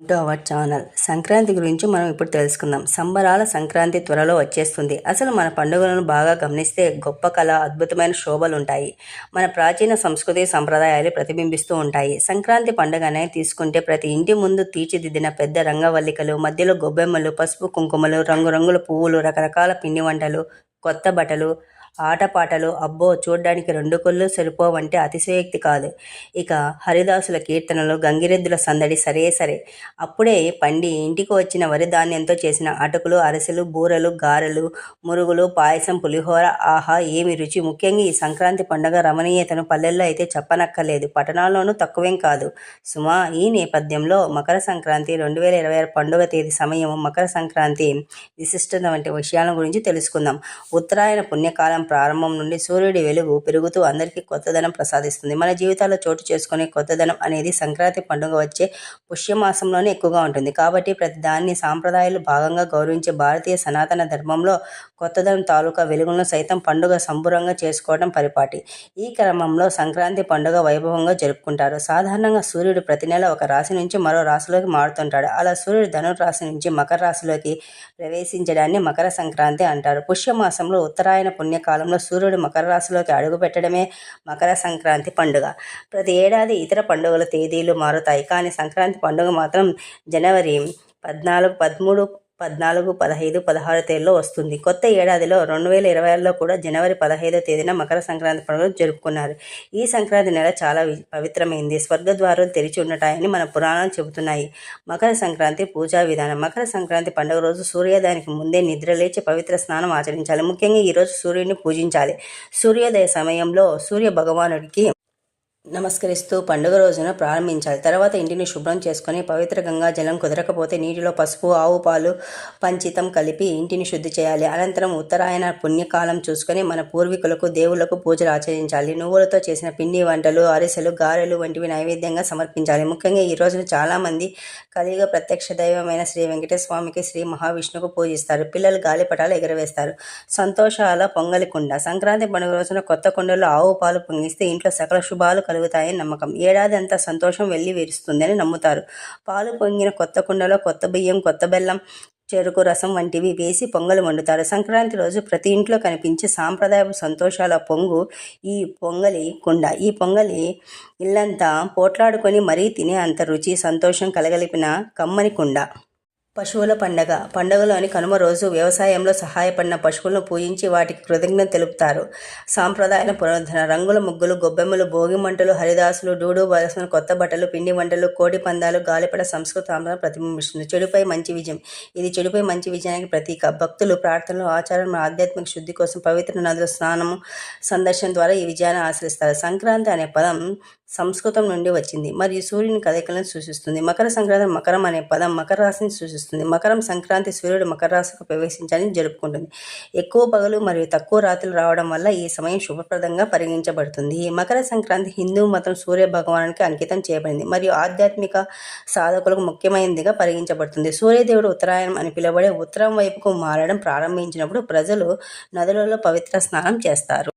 To our channel Sankranti గురించి మనం ఇప్పుడు తెలుసుకుందాం. సంబరాల సంక్రాంతి త్వరలో వచ్చేస్తుంది. అసలు మన పండుగలను బాగా గమనిస్తే గొప్ప కళ అద్భుతమైన శోభలు ఉంటాయి. మన ప్రాచీన సంస్కృతి సంప్రదాయాలు ప్రతిబింబిస్తూ ఉంటాయి. సంక్రాంతి పండుగనే తీసుకుంటే ప్రతి ఇంటి ముందు తీర్చిదిద్దిన పెద్ద రంగవల్లికలు మధ్యలో గొబ్బెమ్మలు పసుపు కుంకుమలు రంగురంగుల పువ్వులు రకరకాల పిండి వంటలు కొత్త బట్టలు ఆటపాటలు అబ్బో చూడ్డానికి రెండు కళ్ళు సరిపోవంటే అతిశయోక్తి కాదు. ఇక హరిదాసుల కీర్తనలు గంగిరెద్దుల సందడి సరే సరే. అప్పుడే పండి ఇంటికి వచ్చిన వరి ధాన్యంతో చేసిన అటుకులు అరిసెలు బూరెలు గారెలు మురుగులు పాయసం పులిహోర ఆహా ఏమి రుచి. ముఖ్యంగా ఈ సంక్రాంతి పండుగ రమణీయతను పల్లెల్లో అయితే చెప్పనక్కర్లేదు. పట్టణాల్లోనూ తక్కువేం కాదు. సుమా ఈ నేపథ్యంలో మకర సంక్రాంతి రెండు వేల ఇరవై ఆరు పండుగ తేదీ సమయం మకర సంక్రాంతి విశిష్టత వంటి విషయాల గురించి తెలుసుకుందాం. ఉత్తరాయణ పుణ్యకాలం ప్రారంభం నుండి సూర్యుడి వెలుగు పెరుగుతూ అందరికీ కొత్తదనం ప్రసాదిస్తుంది. మన జీవితాల్లో చోటు చేసుకునే కొత్తదనం అనేది సంక్రాంతి పండుగ వచ్చే పుష్యమాసంలోనే ఎక్కువగా ఉంటుంది. కాబట్టి ప్రతి దాన్ని సాంప్రదాయాలు భాగంగా గౌరవించే భారతీయ సనాతన ధర్మంలో కొత్తదనం తాలూకా వెలుగులను సైతం పండుగ సంబురంగా చేసుకోవడం పరిపాటి. ఈ క్రమంలో సంక్రాంతి పండుగ వైభవంగా జరుపుకుంటారు. సాధారణంగా సూర్యుడు ప్రతి నెల ఒక రాశి నుంచి మరో రాశిలోకి మారుతుంటాడు. అలా సూర్యుడు ధనురాశి నుంచి మకర రాశిలోకి ప్రవేశించడాన్ని మకర సంక్రాంతి అంటారు. పుష్యమాసంలో ఉత్తరాయణ కాలంలో సూర్యుడు మకర రాశిలోకి అడుగుపెట్టడమే మకర సంక్రాంతి పండుగ. ప్రతి ఏడాది ఇతర పండుగల తేదీలు మారుతాయి. కానీ సంక్రాంతి పండుగ మాత్రం జనవరి పద్నాలుగు పదమూడు పద్నాలుగు పదహైదు పదహారు తేదీలో వస్తుంది. కొత్త ఏడాదిలో రెండు వేల ఇరవై ఆరులో కూడా జనవరి పదహైదో తేదీన మకర సంక్రాంతి పండుగ జరుపుకున్నారు. ఈ సంక్రాంతి నెల చాలా పవిత్రమైంది. స్వర్గద్వారాలు తెరిచి ఉండటాయని మన పురాణాలు చెబుతున్నాయి. మకర సంక్రాంతి పూజా విధానం. మకర సంక్రాంతి పండుగ రోజు సూర్యోదయానికి ముందే నిద్రలేచి పవిత్ర స్నానం ఆచరించాలి. ముఖ్యంగా ఈ రోజు సూర్యుడిని పూజించాలి. సూర్యోదయ సమయంలో సూర్య భగవానుడికి నమస్కరిస్తూ పండుగ రోజున ప్రారంభించాలి. తర్వాత ఇంటిని శుభ్రం చేసుకొని పవిత్ర గంగా జలం కుదరకపోతే నీటిలో పసుపు ఆవు పాలు పంచితం కలిపి ఇంటిని శుద్ధి చేయాలి. అనంతరం ఉత్తరాయణ పుణ్యకాలం చూసుకొని మన పూర్వీకులకు దేవుళ్ళకు పూజలు ఆచరించాలి. నువ్వులతో చేసిన పిండి వంటలు అరిసెలు గారెలు వంటివి నైవేద్యంగా సమర్పించాలి. ముఖ్యంగా ఈ రోజున చాలామంది కలియుగ ప్రత్యక్ష దైవమైన శ్రీ వెంకటేశ్వర స్వామికి శ్రీ మహావిష్ణువుకు పూజిస్తారు. పిల్లలు గాలిపటాలు ఎగరవేస్తారు. సంతోషాల పొంగలి కుండ సంక్రాంతి పండుగ రోజున కొత్త కుండలో ఆవు పాలు పొంగిస్తే ఇంట్లో సకల శుభాలు కలుగుతాయని నమ్మకం. ఏడాది అంతా సంతోషం వెళ్ళి విరుస్తుందని నమ్ముతారు. పాలు పొంగిన కొత్త కుండలో కొత్త బియ్యం కొత్త బెల్లం చెరుకు రసం వంటివి వేసి పొంగలు వండుతారు. సంక్రాంతి రోజు ప్రతి ఇంట్లో కనిపించే సాంప్రదాయ సంతోషాల పొంగు ఈ పొంగలి కుండ. ఈ పొంగలి ఇల్లంతా పోట్లాడుకొని మరీ తినే అంత రుచి సంతోషం కలగలిపిన కమ్మని కుండ. పశువుల పండగ. పండుగలోని కనుమ రోజు వ్యవసాయంలో సహాయపడిన పశువులను పూజించి వాటికి కృతజ్ఞత తెలుపుతారు. సాంప్రదాయాల పునరుద్ధరణ. రంగుల ముగ్గులు గొబ్బెమ్మలు భోగి మంటలు హరిదాసులు డూడు వలసిన కొత్త బట్టలు పిండి వంటలు కోడి పందాలు గాలిపట సంస్కృత సాంప్రదాయం ప్రతిబింబిస్తుంది. చెడుపై మంచి విజయం. ఇది చెడుపై మంచి విజయానికి ప్రతీక. భక్తులు ప్రార్థనలు ఆచారం ఆధ్యాత్మిక శుద్ధి కోసం పవిత్ర నదుల స్నానము సందర్శన ద్వారా ఈ విజయాన్ని ఆశ్రయిస్తారు. సంక్రాంతి అనే పదం సంస్కృతం నుండి వచ్చింది. మరియు సూర్యుని కదలికలను సూచిస్తుంది. మకర సంక్రాంతి మకరం అనే పదం మకర రాశిని సూచిస్తుంది. మకరం సంక్రాంతి సూర్యుడు మకర రాశికి ప్రవేశించాలని జరుపుకుంటుంది. ఎక్కువ పగలు మరియు తక్కువ రాత్రులు రావడం వల్ల ఈ సమయం శుభప్రదంగా పరిగణించబడుతుంది. ఈ మకర సంక్రాంతి హిందూ మతం సూర్య భగవానానికి అంకితం చేయబడింది మరియు ఆధ్యాత్మిక సాధకులకు ముఖ్యమైనదిగా పరిగణించబడుతుంది. సూర్యదేవుడు ఉత్తరాయణం అని పిలువబడే ఉత్తరం వైపుకు మారడం ప్రారంభించినప్పుడు ప్రజలు నదులలో పవిత్ర స్నానం చేస్తారు.